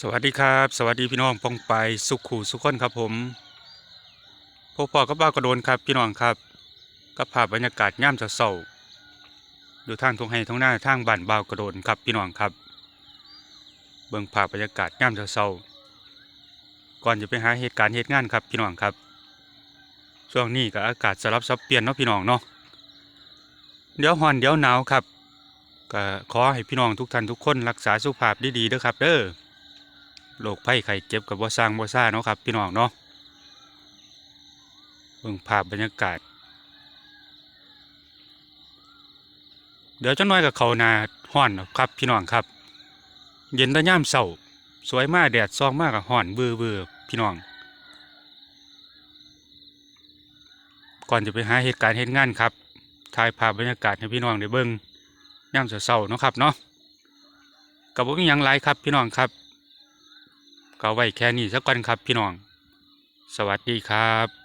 สวัสดีครับ สวัสดีพี่น้องปองไปายสุขู่สุขคนครับผมพวกพ่อกับบ้ากระโดนครับพี่น้องครับกับภาพบรรยากาศย่ามเศร้าๆอยู่ทางทงไห้ทงหน้าทางบ้านบ้าวกระโดนครับพี่น้องครับ เบิ่งภาพบรรยากาศย่ามเศร้าก่อนจะไปหาเหตุการณ์เหตุงานครับพี่น้องครับ ช่วงนี้ก็อากาศสลับซับเปลี่ยนเนาะพี่น้องเนาะเดี๋ยวฮอนเดี๋ยวหนาวครับก็ขอให้พี่น้องทุกท่านทุกคนรักษาสุขภาพดีๆเด้อครับเด้อ โรคภัยไข้เจ็บกับบ่สร้างบ่ซ่าเนาะครับพี่น้องเนาะเบิ่งภาพบรรยากาศ เดี๋ยวจักหน่อยกับเขานาฮ้อนครับพี่น้องครับ เย็นแตะย่ามเช้าสวยมากแดดซองมากกับฮ้อนเบื่อเบื่อพี่น้อง ก่อนจะไปหาเหตุการณ์เหตุงานครับถ่ายภาพบรรยากาศให้พี่น้องได้เบิ่งย่ามเช้าเนาะครับเนาะกับบ่มีหยังหลายครับพี่น้องครับ ก็ไว้แค่นี้สักก่อนครับพี่น้อง สวัสดีครับ